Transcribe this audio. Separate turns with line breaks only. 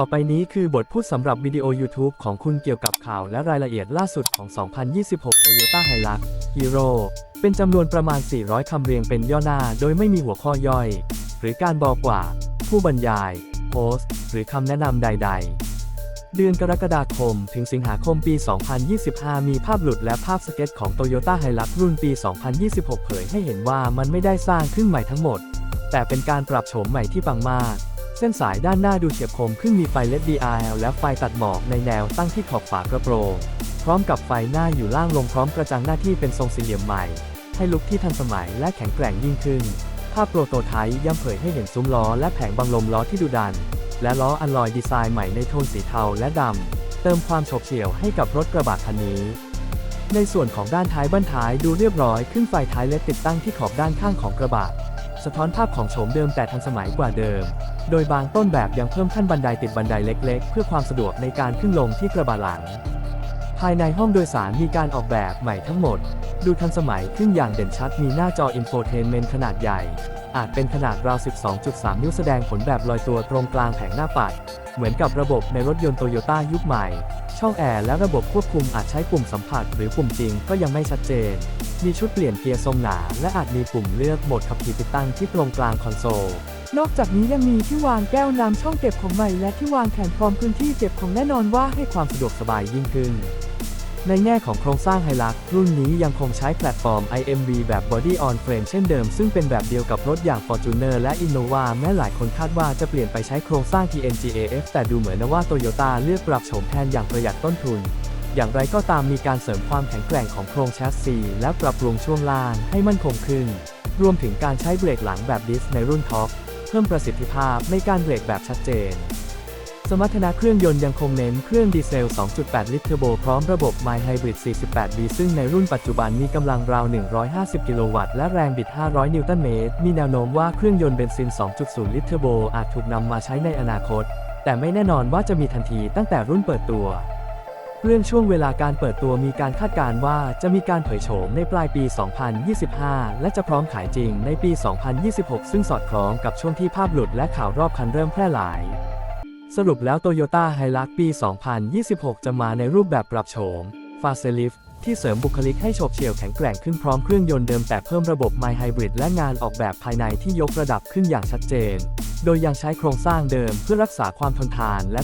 ต่อไปนี้คือบทพูดสำหรับวิดีโอ YouTube ของคุณเกี่ยวกับข่าวและรายละเอียดล่าสุดของ 2026 Toyota Hilux Hero เป็นจำนวนประมาณ 400 คำเรียงเป็นย่อหน้าโดยไม่มีหัวข้อย่อย หรือการบอกว่า ผู้บรรยาย โพสต์ หรือคำแนะนำใด ๆ เดือนกรกฎาคม ถึงสิงหาคมปี 2025 มีภาพหลุดและภาพสเก็ตของ Toyota Hilux รุ่นปี 2026 เผยให้เห็นว่ามันไม่ได้สร้างขึ้นใหม่ทั้งหมด แต่เป็นการปรับโฉมใหม่ที่ปังมาก เส้นสายด้านหน้าดูเฉียบคมขึ้นมีไฟเล d DRL และไฟตัดหมอกในแนวตั้งที่ขอบฝากระโปรงพร้อมกับไฟหน้าอยู่ล่างลงพร้อมกระจังหน้าที่เป็นทรงสี่เหลี่ยมใหม่ ให้ลุคที่ทันสมัยและแข็งแกร่งยิ่งขึ้น ภาพโปรโตไทป์ย้ำเผยให้เห็นซุ้มล้อและแผงบังลมล้อที่ดุดัน และล้ออัลลอยดีไซน์ใหม่ในโทนสีเทาและดำ เติมความโฉบเฉี่ยวให้กับรถกระบะคันนี้ ในส่วนของด้านท้ายบั้นท้ายดูเรียบร้อยขึ้นไฟท้ายเล็กติดตั้งที่ขอบด้านข้างของกระบะ สะท้อนภาพของโฉมเดิมแต่ทันสมัยกว่าเดิม โดยบางต้นแบบยังเพิ่มขั้นบันไดติดบันไดเล็กๆ เพื่อความสะดวกในการขึ้นลงที่กระบะหลัง ภายในห้องโดยสารมีการออกแบบใหม่ทั้งหมด ดูทันสมัยขึ้นอย่างเด่นชัดมีหน้าจออินโฟเทนเมนต์ขนาดใหญ่ อาจเป็นขนาดราว 12.3 นิ้วแสดงผลแบบลอยตัวตรงกลางแผงหน้าปัด เหมือนกับระบบในรถยนต์โตโยต้ายุคใหม่ ช่องแอร์และระบบควบคุมอาจใช้ปุ่มสัมผัสหรือปุ่มจริงก็ยังไม่ชัดเจน มีชุดเปลี่ยนเกียร์ทรงหนา และอาจมีปุ่มเลือกโหมดขับขี่ติดตั้งที่ตรงกลางคอนโซล นอกจากนี้ยังมีที่วางแก้วน้ำช่องเก็บของใหม่และที่วางแขนพร้อมพื้นที่เก็บของแน่นอนว่าให้ความสะดวกสบายยิ่งขึ้น ในแง่ของโครงสร้างไฮลักรุ่นนี้ยังคงใช้แพลตฟอร์ม IMV แบบ Body on Frame เช่นเดิม ซึ่งเป็นแบบเดียวกับรถอย่าง Fortuner และ Innova แม้หลายคนคาดว่าจะเปลี่ยนไปใช้โครงสร้าง TNGAF แต่ดูเหมือนว่า Toyota เลือกปรับโฉมแทนอย่างประหยัดต้นทุน อย่างไรก็ตามมีการเสริมความแข็งแกร่งของโครงแชสซีและปรับปรุงช่วงล่างให้มั่นคงขึ้น รวมถึงการใช้เบรกหลังแบบดิสในรุ่นท็อปเพิ่มประสิทธิภาพในการเบรกแบบชัดเจน สมรรถนะเครื่องยนต์ยังคงเน้นเครื่องดีเซล 2.8 ลิตรเทอร์โบพร้อมระบบ My Hybrid 48V ซึ่งในรุ่นปัจจุบันมีกำลังราว 150 กิโลวัตต์ และแรงบิด 500 นิวตันเมตร มีแนวโน้มว่าเครื่องยนต์เบนซิน 2.0 ลิตรเทอร์โบอาจถูกนำมาใช้ในอนาคต แต่ไม่แน่นอนว่าจะมีทันทีตั้งแต่รุ่นเปิดตัว เรื่องช่วงเวลาการเปิดตัวมีการคาดการณ์ว่าจะมีการเผยโฉมในปลายปี 2025 และจะพร้อมขายจริงในปี 2026 ซึ่งสอดคล้องกับช่วงที่ภาพหลุดและข่าวรอบคันเริ่มแพร่หลาย สรุปแล้ว Toyota Hilux ปี 2026 จะมาในรูปแบบปรับโฉม f a c e l i f t ที่เสริมบุคลิกให้โฉบเฉี่ยวแข็งแกร่งขึ้นพร้อมเครื่องยนต์เดิมแต่เพิ่มระบบ My Hybrid และงานออกแบบภายในที่ยกระดับขึ้นอย่างชัดเจน โดยยังใช้โครงสร้างเดิมเพื่อรักษาความทนทานและ